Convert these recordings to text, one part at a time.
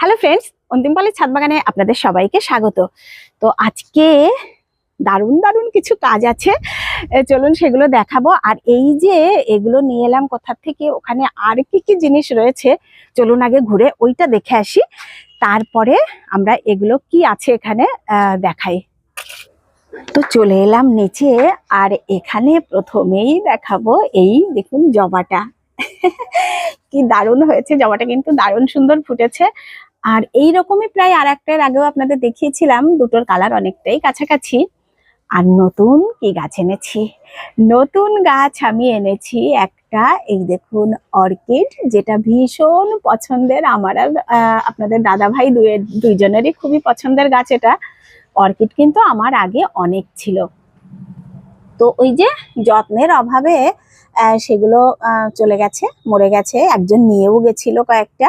Hello friends অন্তিমপালের ছাদ বাগানে আপনাদের সবাইকে স্বাগত। তো আজকে দারুণ দারুণ কিছু কাজ আছে। চলুন সেগুলো দেখাবো। আর এই যে এগুলো নিয়ে এলাম কোথা থেকে, ওখানে আর কি কি জিনিস রয়েছে, চলুন আগে ঘুরে ওইটা দেখে আসি। তারপরে আমরা এগুলো কি আছে এখানে দেখাই। তো চলে এলাম নিচে, আর এখানে প্রথমেই দেখাবো এই দেখুন জবাটা। কি দারুণ হয়েছে, জবাটা কিন্তু দারুণ সুন্দর ফুটেছে। আর এই রকমই প্রায় আর একটার আগেও আপনাদের দেখিয়েছিলাম, দুটোর কালার অনেকটাই কাছাকাছি। আর নতুন কি গাছ এনেছি? নতুন গাছ আমি এনেছি একটা, এই দেখুন, অর্কিড, যেটা ভীষণ পছন্দের। আমার আর আপনাদের দাদা ভাই দুয়ের দুইজনেরই খুবই পছন্দের গাছ এটা। অর্কিড কিন্তু আমার আগে অনেক ছিল। তো ওই যে যত্নের অভাবে সেগুলো চলে গেছে, মরে গেছে। একজন নিয়েও গেছিল কয়েকটা।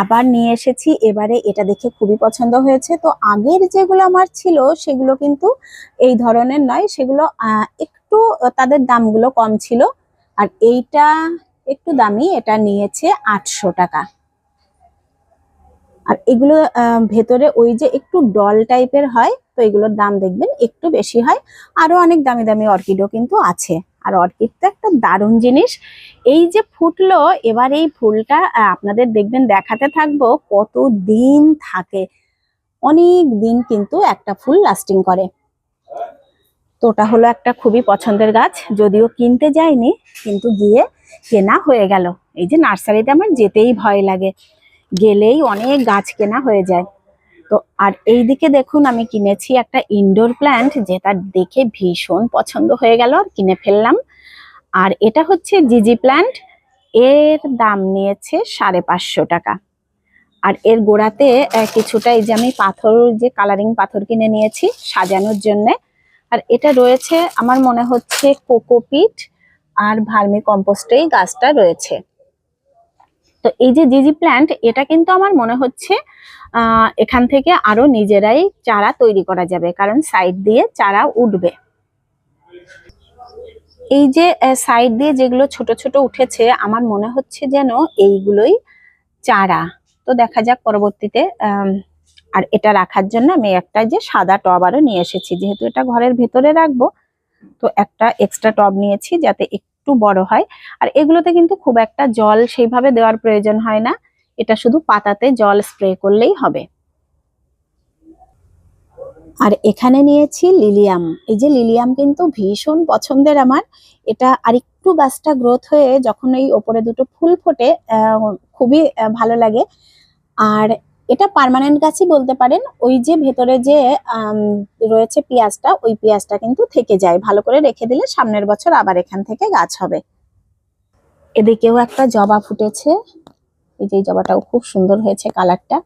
আবার নিয়ে এসেছি। এবারে এটা দেখে খুবই পছন্দ হয়েছে। তো আগের যেগুলো আমার ছিল, সেগুলো কিন্তু এই ধরনের নয়। সেগুলো একটু তাদের দামগুলো কম ছিল। আর এইটা একটু দামি, এটা নিয়েছে আটশো টাকা। আর এগুলো ভেতরে ওই যে একটু ডল টাইপের হয়, তো এগুলোর দাম দেখবেন একটু বেশি হয়। আরও অনেক দামি দামি অর্কিডও কিন্তু আছে। আর অর্কিড তো একটা দারুণ জিনিস। এই যে ফুটলো, এবার এই ফুলটা আপনাদের দেখবেন দেখাতে থাকব কত দিন থাকে। অনেক দিন কিন্তু একটা ফুল লাস্টিং করে। তো ওটা হলো একটা খুবই পছন্দের গাছ। যদিও কিনতে যাইনি, কিন্তু গিয়ে কেনা হয়ে গেল। এই যে নার্সারিতে আমার যেতেই ভয় লাগে। গেলেই অনেক গাছ কেনা হয়ে যায়। তো আর এই দিকে দেখুন, আমি কিনেছি একটা ইনডোর প্ল্যান্ট যেটা দেখে ভীষণ পছন্দ হয়ে গেল, আর কিনে ফেললাম। আর এটা হচ্ছে জিজি প্ল্যান্ট এর দাম নিয়েছে সাড়ে পাঁচশো টাকা। আর এর গোড়াতে কিছুটা এই যে আমি পাথর, যে কালারিং পাথর কিনে নিয়েছি সাজানোর জন্য। আর এটা রয়েছে, আমার মনে হচ্ছে কোকোপিট আর ভার্মি কম্পোস্টেই গাছটা রয়েছে। তো এই যে জিজি প্ল্যান্ট এটা কিন্তু আমার মনে হচ্ছে এখান থেকে আরও নিজেরাই চারা তৈরি করা যাবে, কারণ সাইড দিয়ে চারা উঠবে। এই যে সাইড দিয়ে যেগুলো ছোট ছোট উঠেছে, আমার মনে হচ্ছে যেন এইগুলোই চারা। তো দেখা যাক পরবর্তীতে আর এটা রাখার জন্য আমি একটা যে সাদা টব আরও নিয়ে এসেছি, যেহেতু এটা ঘরের ভেতরে রাখব, তো একটা এক্সট্রা টব নিয়েছি যাতে একটু বড় হয়। আর এগুলোতে কিন্তু খুব একটা জল সেইভাবে দেওয়ার প্রয়োজন হয় না। এটা শুধু পাতাতে জল স্প্রে করলেই হবে। আর এখানে নিয়েছি লিলিয়াম। এই যে লিলিয়াম কিন্তু ভীষণ পছন্দের আমার। এটা আরেকটু গাছটা গ্রোথ হয়ে যখন এই ওপরে দুটো ফুল ফোটে খুবই ভালো লাগে। আর এটা পার্মানেন্ট গাছই বলতে পারেন। ওই যে ভেতরে যে রয়েছে পেঁয়াজটা, ওই পেঁয়াজটা কিন্তু থেকে যায়। ভালো করে রেখে দিলে সামনের বছর আবার এখান থেকে গাছ হবে। এদিকেও একটা জবা ফুটেছে। এই যে জবাটাও খুব সুন্দর হয়েছে কালারটা।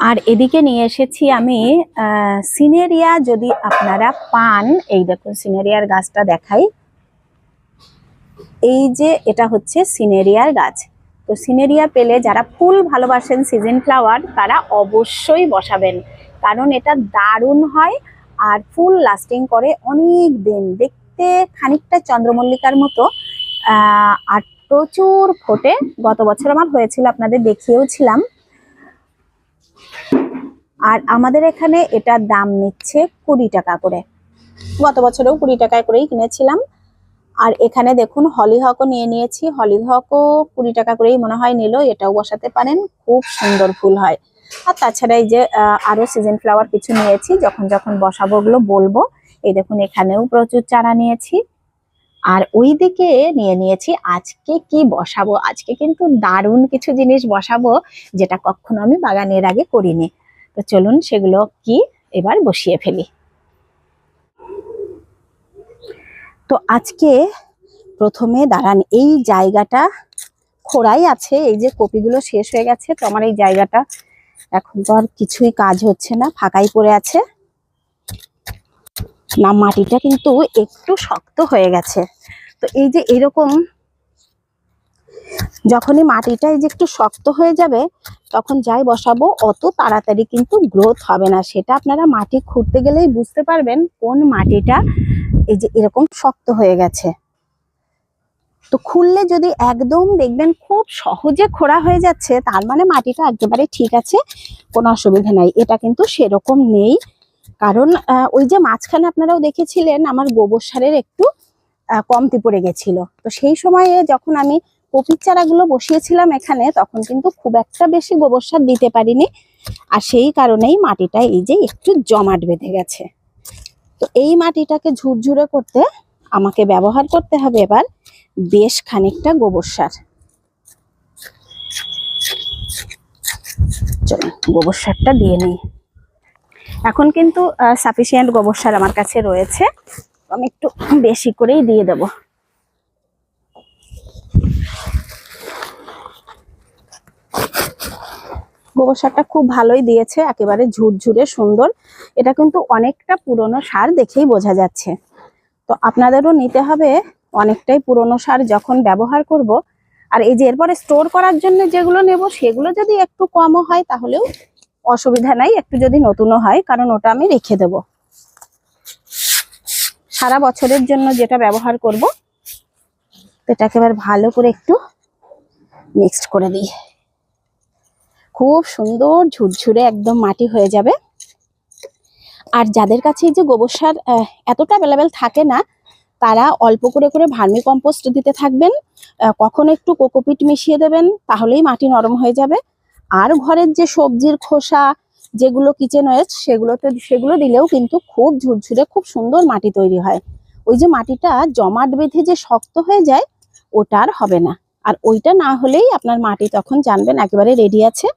আর এদিকে নিয়ে এসেছি আমি সিনেরিয়া যদি আপনারা পান, এই দেখুন সিনেরিয়ার গাছটা দেখাই। এই যে এটা হচ্ছে সিনেরিয়ার গাছ। তো সিনেরিয়া পেলে যারা ফুল ভালোবাসেন সিজন ফ্লাওয়ার, তারা অবশ্যই বসাবেন। কারণ এটা দারুণ হয় আর ফুল লাস্টিং করে অনেক দিন। দেখতে খানিকটা চন্দ্রমল্লিকার মতো আর প্রচুর ফোটে গত বছর আমার হয়েছিল, আপনাদের দেখিয়েওছিলাম। আর আমাদের এখানে এটার দাম নিচ্ছে কুড়ি টাকা করে। গত বছরেও কুড়ি টাকায় করেই কিনেছিলাম। আর এখানে দেখুন হলিহকও নিয়ে নিয়েছি। হলিহকও কুড়ি টাকা করেই মনে হয় নিল, এটাও বসাতে পারেন, খুব সুন্দর ফুল হয়। আর তাছাড়া এই যে আরও সিজন ফ্লাওয়ার কিছু নিয়েছি, যখন যখন বসাবো ওগুলো বলব। এই দেখুন, এখানেও প্রচুর চারা নিয়েছি। আর ওই দিকে নিয়ে নিয়েছি, আজকে কি বসাবো? আজকে কিন্তু দারুণ কিছু জিনিস বসাবো যেটা কখনো আমি বাগানের আগে করিনি। তো চলুন সেগুলো কি এবার বসিয়ে ফেলি। তো আজকে প্রথমে দাঁড়ান, এই জায়গাটা খোড়াই আছে, এই যে কপিগুলো শেষ হয়ে গেছে, তো আমার এই জায়গাটা এখন তো আর কিছুই কাজ হচ্ছে না, ফাঁকাই পড়ে আছে। না, মাটিটা কিন্তু একটু শক্ত হয়ে গেছে। তো এই যে এরকম যখনই মাটিটা এই যে একটু শক্ত হয়ে যাবে, তখন যাই বসাবো, অত তাড়াতাড়ি কিন্তু গ্রোথ হবে না। সেটা আপনারা মাটি খুঁড়তে গেলেই বুঝতে পারবেন কোন মাটিটা এই যে এরকম শক্ত হয়ে গেছে। তো খুললে যদি একদম দেখবেন খুব সহজে খোঁড়া হয়ে যাচ্ছে, তার মানে মাটিটা একেবারে ঠিক আছে, কোনো অসুবিধা নাই। এটা কিন্তু সেরকম নেই। কারণ ওই যে মাঝখানে আপনারাও দেখেছিলেন আমার গোবর সারের একটু কমতি পড়ে গেছিল। তো সেই সময়ে যখন আমি কপির চারাগুলো বসিয়েছিলাম এখানে, তখন কিন্তু খুব একটা বেশি গোবর সার দিতে পারিনি। আর সেই কারণেই মাটিটা এই যে একটু জমাট বেঁধে গেছে। তো এই মাটিটাকে ঝুরঝুরে করতে আমাকে ব্যবহার করতে হবে এবার বেশ খানিকটা গোবর সার। চলুন, গোবর সারটা দিয়ে নিই। এখন কিন্তু সাফিসিয়েন্ট গোবর সার আমার কাছে রয়েছে। আমি একটু বেশি করেই দিয়ে দেব। গোবর সারটা খুব ভালোই দিয়েছে, একেবারে ঝুরঝুরে সুন্দর। এটা কিন্তু অনেকটা পুরনো সার দেখেই বোঝা যাচ্ছে। তো আপনাদেরও নিতে হবে অনেকটাই পুরনো সার যখন ব্যবহার করব। আর এই যে এরপরে স্টোর করার জন্য যেগুলো নেব, সেগুলো যদি একটু কমও হয় তাহলেও অসুবিধা নাই, একটু যদি নতুনও হয়, কারণ ওটা আমি রেখে দেব। সারা বছরের জন্য যেটা ব্যবহার করব এটাকে এবার ভালো করে একটু মিক্সড করে দিই। খুব সুন্দর ঝুরঝুরে একদম মাটি হয়ে যাবে। আর যাদের কাছে যে গোবর সার এতটা অ্যাভেলেবেল থাকে না, তারা অল্প করে করে ভার্মি কম্পোস্ট দিতে থাকবেন কখনো একটু কোকোপিট মিশিয়ে দেবেন, তাহলেই মাটি নরম হয়ে যাবে। আর ঘরের যে সবজির খোসা, যেগুলো কিচেন ওয়েস্ট সেগুলোতে, সেগুলো দিলেও কিন্তু খুব ঝুরঝুরে, খুব সুন্দর মাটি তৈরি হয়। ওই যে মাটিটা জমাট বেঁধে যে শক্ত হয়ে যায়, ওটা আর হবে না। আর ওইটা না হলেই আপনার মাটি তখন জানবেন একেবারে রেডি আছে।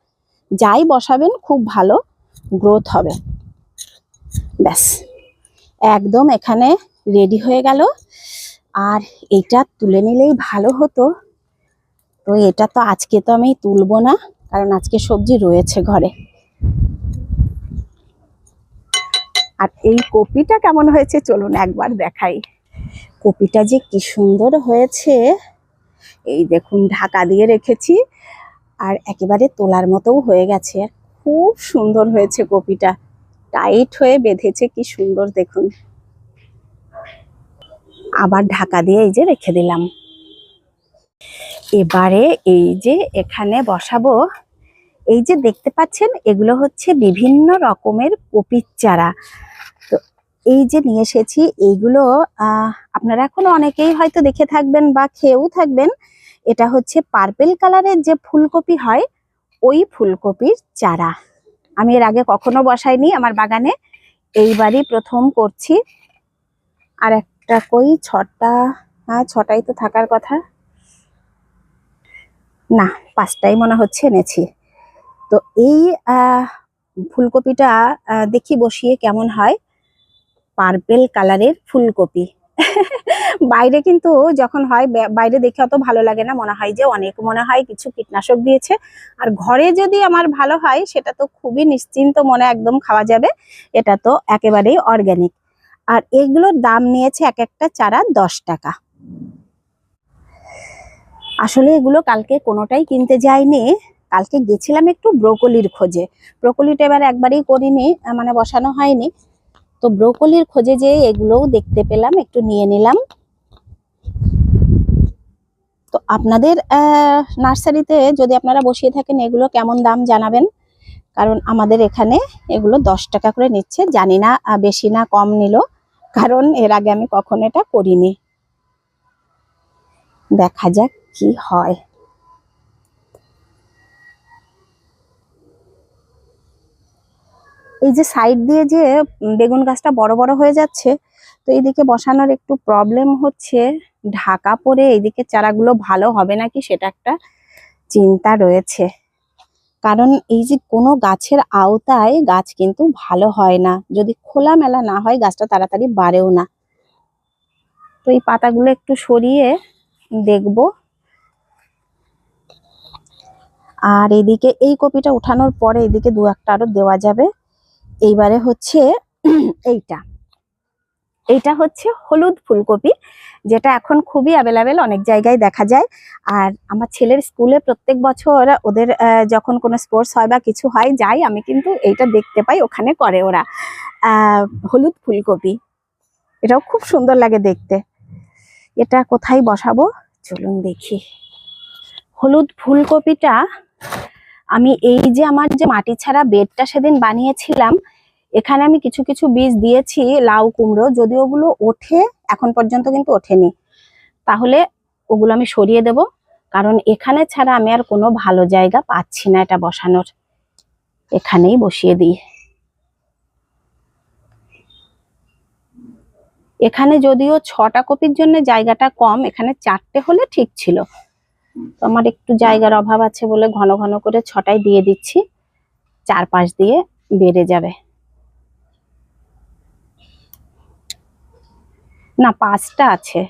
যাই বসাবেন, খুব ভালো গ্রোথ হবে। ব্যাস। একদম এখানে রেডি হয়ে গেল। আর এটা তুলে নিলেই ভালো হতো। তো এটা তো আজকে তো আমি তুলবো না। কারণ আজকে সবজি রয়েছে ঘরে। আর এই কপিটা কেমন হয়েছে চলুন একবার দেখাই। কপিটা যে কি সুন্দর হয়েছে, এই দেখুন ঢাকা দিয়ে রেখেছি। আর একেবারে তোলার মতোও হয়ে গেছে। আর খুব সুন্দর হয়েছে কপিটা। টাইট হয়ে বেঁধেছে, কি সুন্দর দেখুন। আবার ঢাকা দিয়ে এই যে রেখে দিলাম। এবারে এই যে এখানে বসাবো এই যে দেখতে পাচ্ছেন, এগুলো হচ্ছে বিভিন্ন রকমের কপির চারা। তো এই যে নিয়ে এসেছি, এইগুলো আপনারা এখনও অনেকেই হয়তো দেখে থাকবেন বা খেয়েও থাকবেন। এটা হচ্ছে পার্পেল কালারের যে ফুলকপি হয়, ওই ফুলকপির চারা। আমি এর আগে কখনো বসাইনি আমার বাগানে, এইবারই প্রথম করছি। আর একটা কই, ছটা হ্যাঁ ছটাই তো থাকার কথা। না, পাঁচটাই মনে হচ্ছে এনেছি। তো এই ফুলকপিটা দেখি বসিয়ে কেমন হয়। পার্পেল কালারের ফুলকপি। বাইরে কিন্তু যখন হয় বাইরে দেখে অত ভালো লাগে না। মনে হয় যে অনেক, মনে হয় কিছু কীটনাশক দিয়েছে। আর ঘরে যদি আমার ভালো হয়, সেটা তো খুবই নিশ্চিন্ত মনে একদম খাওয়া যাবে। এটা তো একেবারেই অর্গ্যানিক আর এগুলোর দাম নিয়েছে এক একটা চারা দশ টাকা। আসলে এগুলো কালকে কোনোটাই কিনতে যাইনি কালকে গেছিলাম একটু ব্রোকলির খোঁজে। ব্রোকলিটা এবার একবারই করিনি মানে বসানো হয়নি। তো ব্রোকলির খোঁজে যে এগুলোও দেখতে পেলাম, একটু নিয়ে নিলাম। তো আপনাদের নার্সারিতে যদি আপনারা বসিয়ে থাকেন, এগুলো কেমন দাম জানাবেন? কারণ আমাদের এখানে এগুলো দশ টাকা করে নিচ্ছে, জানি না বেশি না কম নিল, কারণ এর আগে আমি কখনো এটা করিনি। দেখা যাক কি হয়। এই যে সাইড দিয়ে যে বেগুন গাছটা বড় বড় হয়ে যাচ্ছে, তো এইদিকে বসানোর একটু প্রবলেম হচ্ছে। ঢাকা পড়ে এইদিকে চারাগুলো ভালো হবে নাকি সেটা একটা চিন্তা রয়েছে। কারণ এই যে কোনো গাছের আওতায় গাছ কিন্তু ভালো হয় না। যদি খোলামেলা না হয়, গাছটা তাড়াতাড়ি বাড়েও না। তো এই পাতাগুলো একটু সরিয়ে দেখব। আর এদিকে এই কপিটা উঠানোর পরে এদিকে দু একটা আরও দেওয়া যাবে। এইবারে হচ্ছে এইটা। এইটা হচ্ছে হলুদ ফুলকপি, যেটা এখন খুবই অ্যাভেলেবেল অনেক জায়গায় দেখা যায়। আর আমার ছেলের স্কুলে প্রত্যেক বছর ওদের যখন কোনো স্পোর্টস হয় বা কিছু হয়, যাই, আমি কিন্তু এইটা দেখতে পাই, ওখানে করে ওরা। হলুদ ফুলকপি। এটাও খুব সুন্দর লাগে দেখতে। এটা কোথায় বসাবো? চলুন দেখি। হলুদ ফুলকপিটা আমি এই যে আমার যে মাটি ছাড়া বেডটা সেদিন বানিয়েছিলাম, এখানে আমি কিছু কিছু বীজ দিয়েছি, লাউ, কুমড়ো, যদি ওগুলো ওঠে, এখন পর্যন্ত কিন্তু ওঠেনি। তাহলে ওগুলো আমি সরিয়ে দেব, কারণ এখানে ছাড়া আমি আর কোনো ভালো জায়গা পাচ্ছি না এটা বসানোর। এখানেই বসিয়ে দিই। এখানে যদিও ছটা কপির জন্য জায়গাটা কম, এখানে চারটে হলে ঠিক ছিল। তো আমার একটু জায়গার অভাব আছে বলে ঘন ঘন করে ছটাই দিয়ে দিচ্ছি। চার পাশ দিয়ে বেড়ে যাবে। না, পাঁচটা আছে।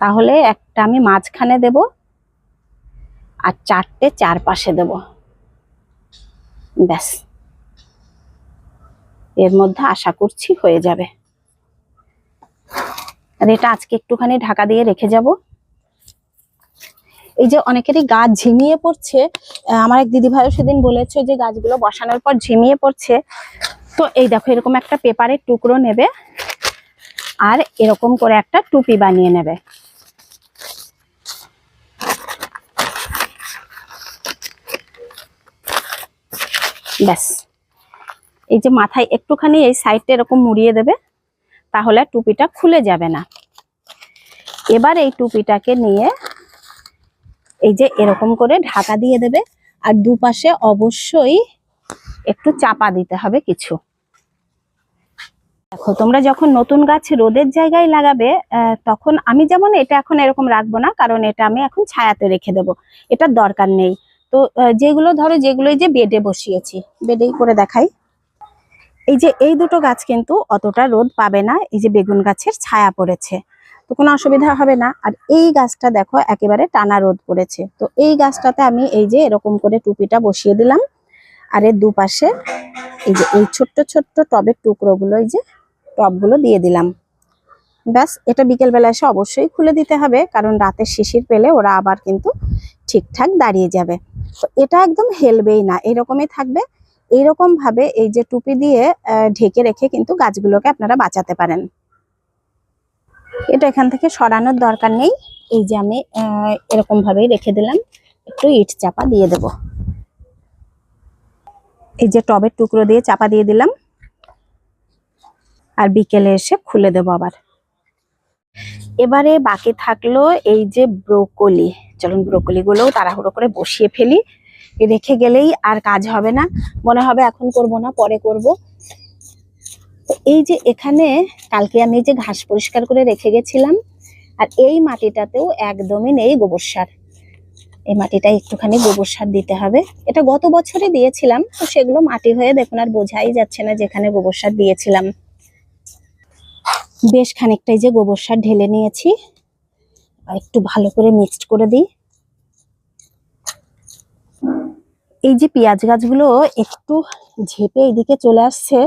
তাহলে একটা আমি মাঝখানে দেব আর চারটে চারপাশে দেব। ব্যাস। এর মধ্যে আশা করছি হয়ে যাবে। আর এটা আজকে একটুখানি ঢাকা দিয়ে রেখে যাব। এই যে অনেকেরই গাছ ঝিমিয়ে পড়ছে আমার এক দিদি ভাইও সেদিন বলেছে যে গাছগুলো বসানোর পর ঝিমিয়ে পড়ছে। তো এই দেখো, এরকম একটা পেপারের টুকরো নেবে আর এরকম করে একটা টুপি বানিয়ে নেবে। ব্যাস। এই যে মাথায় একটুখানি এই সাইডটা এরকম মুড়িয়ে দেবে, তাহলে টুপিটা খুলে যাবে না। এবার এই টুপিটাকে নিয়ে এই যে এরকম করে ঢাকা দিয়ে দেবে। আর দুপাশে অবশ্যই একটু চাপা দিতে হবে কিছু। দেখো, তোমরা যখন নতুন গাছ রোদের জায়গায় লাগাবে তখন আমি যেমন এটা এখন এরকম রাখব না, কারণ এটা আমি এখন ছায়াতে রেখে দেব। এটার দরকার নেই। তো যেগুলো ধরো যেগুলো এই যে বেডে বসিয়েছি, বেডেই করে দেখাই। এই যে এই দুটো গাছ কিন্তু অতটা রোদ পাবে না, এই যে বেগুন গাছের ছায়া পড়েছে। তো কোনো অসুবিধা হবে না। আর এই গাছটা দেখো, একেবারে টানা রোদ পড়েছে। তো এই গাছটাতে আমি এই যে এরকম করে টুপিটা বসিয়ে দিলাম। আর এর দুপাশে এই যে এই ছোট্ট ছোট্ট টবের টুকরোগুলো, এই যে টবগুলো দিয়ে দিলাম। ব্যাস, এটা বিকেলবেলা এসে অবশ্যই খুলে দিতে হবে, কারণ রাতের শিশির পেলে ওরা আবার কিন্তু ঠিকঠাক দাঁড়িয়ে যাবে। তো এটা একদম হেলবেই না, এরকমই থাকবে। এইরকম ভাবে এই যে টুপি দিয়ে ঢেকে রেখে কিন্তু গাছগুলোকে আপনারা বাঁচাতে পারেন। এটা এখান থেকে সরানোর দরকার নেই। এই যে আমি এরকমভাবেই রেখে দিলাম। একটু ইট চাপা দিয়ে দেব। এই যে টবের টুকরো দিয়ে চাপা দিয়ে দিলাম। আর বিকেলে এসে খুলে দেব আবার। এবারে বাকি থাকল এই যে ব্রোকলি। চলুন ব্রোকলি গুলোও তাড়াহুড়ো করে বসিয়ে ফেলি। রেখে গেলেই আর কাজ হবে না। মনে হবে এখন করব না, পরে করব। এই যে এখানে কালকে আমি যে ঘাস পরিষ্কার করে রেখে গেছিলাম, আর এই মাটিটাতেও একদমই নেই গোবর সার। এই মাটিটা একটুখানি গোবর সার দিতে হবে। এটা গত বছরে দিয়েছিলাম, তো সেগুলো মাটি হয়ে দেখুন আর বোঝাই যাচ্ছে না যেখানে গোবর সার দিয়েছিলাম। বেশ খানিকটাই যে গোবর সার ঢেলে নিয়েছি, আর একটু ভালো করে মিক্সড করে দিই। এই যে পেঁয়াজ গাছগুলো একটু ঝেপে এইদিকে চলে আসছে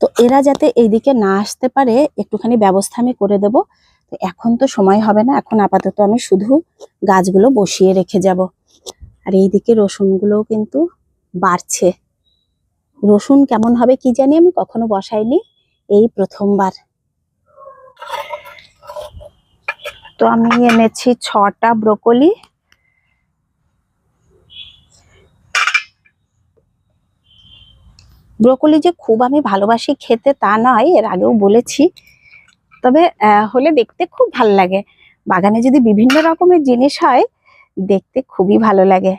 তো এরা যাতে এইদিকে না আসতে পারে, একটুখানি ব্যবস্থা আমি করে দেব। তো এখন তো সময় হবে না, এখন আপাতত আমি শুধু গাছগুলো বসিয়ে রেখে যাব। আর এইদিকে রসুনগুলোও কিন্তু বাড়ছে। রসুন কেমন হবে কি জানি আমি কখনো বসাইনি, এই প্রথমবার। তো আমি এনেছি ছটা ব্রোকলি। ব্রোকলি যে খুব আমি ভালোবাসি খেতে তা নয়, এর আগেও বলেছি। তবে হলে দেখতে খুব ভালো লাগে। বাগানে যদি বিভিন্ন রকমের জিনিস হয়, দেখতে খুবই ভালো লাগে।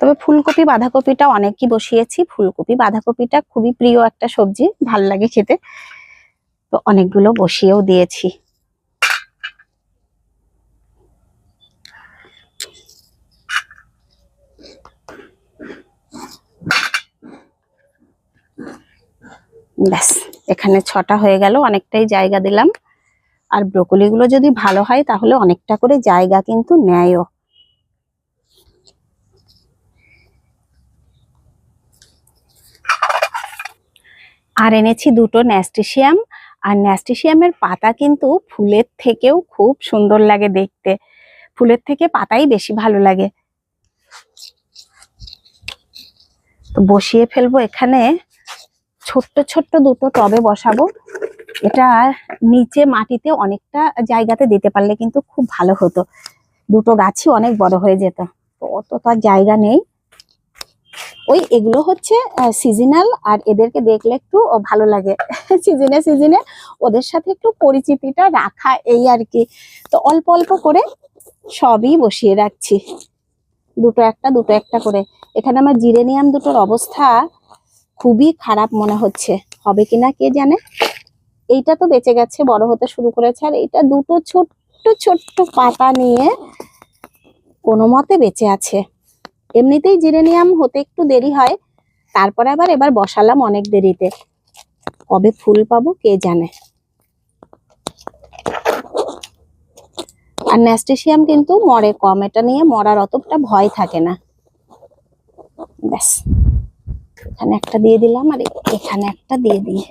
তবে ফুলকপি, বাঁধাকপিটা অনেকই বসিয়েছি। ফুলকপি, বাঁধাকপিটা খুবই প্রিয় একটা সবজি, ভালো লাগে খেতে। তো অনেকগুলো বসিয়েও দিয়েছি। ব্যাস, এখানে ছটা হয়ে গেল, অনেকটাই জায়গা দিলাম। আর ব্রোকলি গুলো যদি ভালো হয়, তাহলে অনেকটা করে জায়গা কিন্তু নেয়ও। আর এনেছি দুটো ন্যাস্টিসিয়াম। আর ন্যাস্টিসিয়ামের পাতা কিন্তু ফুলের থেকেও খুব সুন্দর লাগে দেখতে। ফুলের থেকে পাতাই বেশি ভালো লাগে। তো বসিয়ে ফেলব এখানে। ছোট্ট ছোট্ট দুটো টবে বসাবো। এটা নিচে মাটিতে অনেকটা জায়গাতে দিতে পারলে কিন্তু খুব ভালো হতো। দুটো গাছই অনেক বড় হয়ে যেত। তো অত তার জায়গা নেই। ওই এগুলো হচ্ছে সিজনাল আর এদেরকে দেখলে একটু ভালো লাগে। সিজনে সিজনে ওদের সাথে একটু পরিচিতিটা রাখা এই আর কি। তো অল্প অল্প করে সবই বসিয়ে রাখছি। দুটো একটা দুটো একটা করে। এখানে আমার জিরেনিয়াম দুটোর অবস্থা খুবই খারাপ মনে হচ্ছে। হবে কিনা কে জানে? এইটা তো বেঁচে গেছে, বড় হতে শুরু করেছে। আর এইটা দুটো ছোট্ট ছোট্ট পাতা নিয়ে কোনো মতে বেঁচে আছে। এমনিতেই জিরেনিয়াম হতে একটু দেরি হয়, তারপরে আবার এবার বসালাম অনেক দেরিতে। কবে ফুল পাবো কে জানে? আর ন্যাস্টেশিয়াম কিন্তু মরে কম, এটা নিয়ে মরার অতটা ভয় থাকে না। ব্যাস। এখানে একটা দিয়ে দিলাম আর এখানে একটা দিয়ে দিই।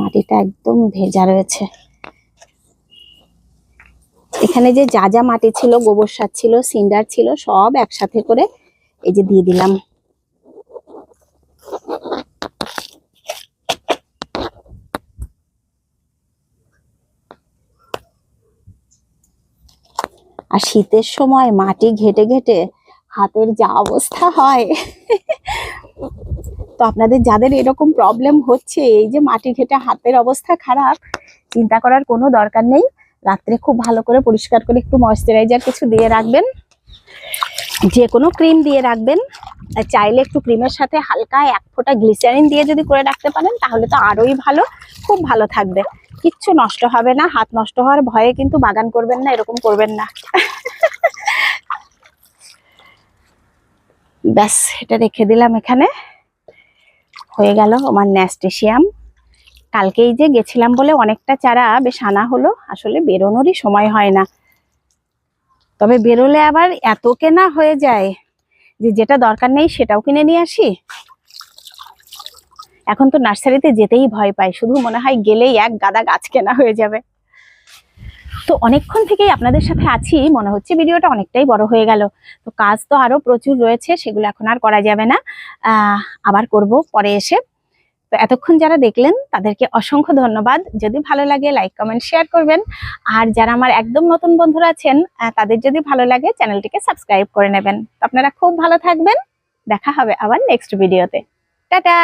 মাটিটা একদম ভেজা রয়েছে। এখানে যে যা যা মাটি ছিল, গোবর সার ছিল, সিন্ডার ছিল, সব একসাথে করে এই যে দিয়ে দিলাম। আর শীতের সময় মাটি ঘেটে ঘেটে হাতের যা অবস্থা হয়। তো আপনাদের যাদের এরকম প্রবলেম হচ্ছে, এই যে মাটি ঘেটে হাতের অবস্থা খারাপ, চিন্তা করার কোনো দরকার নেই। রাত্রে খুব ভালো করে পরিষ্কার করে একটু ময়শ্চারাইজার কিছু দিয়ে রাখবেন। যে কোনো ক্রিম দিয়ে রাখবেন। চাইলে একটু ক্রিমের সাথে হালকা এক ফোঁটা গ্লিসারিন দিয়ে যদি করে রাখতে পারেন, তাহলে তো আরোই ভালো, খুব ভালো থাকবে। কিচ্ছু নষ্ট হবে না, হাত নষ্ট হওয়ার ভয়ে কিন্তু বাগান করবেন না, এরকম করবেন না। ব্যাস, এটা রেখে দিলাম এখানে। হয়ে গেল আমার ন্যাস্টেশিয়াম। কালকেই যে গেছিলাম বলে অনেকটা চারা বেশ আনা হলো, আসলে বেরোনোরই সময় হয় না। তবে বেরোলে আবার এত কেনা হয়ে যায় যে যেটা দরকার নেই সেটাও কিনে নিয়ে আসি। এখন তো নার্সারিতে যেতেই ভয় পাই। শুধু মনে হয় গেলেই এক গাদা গাছ কেনা হয়ে যাবে। তো অনেকক্ষণ থেকেই আপনাদের সাথে আছি। মনে হচ্ছে ভিডিওটা অনেকটাই বড় হয়ে গেল। তো কাজ তো আরও প্রচুর রয়েছে, সেগুলো এখন আর করা যাবে না। আবার করব পরে এসে। তো এতক্ষণ যারা দেখলেন, তাদেরকে অসংখ্য ধন্যবাদ। যদি ভালো লাগে, লাইক, কমেন্ট, শেয়ার করবেন। আর যারা আমার একদম নতুন বন্ধুরা আছেন তাদের যদি ভালো লাগে, চ্যানেলটিকে সাবস্ক্রাইব করে নেবেন। আপনারা খুব ভালো থাকবেন। দেখা হবে আবার নেক্সট ভিডিওতে। টাটা!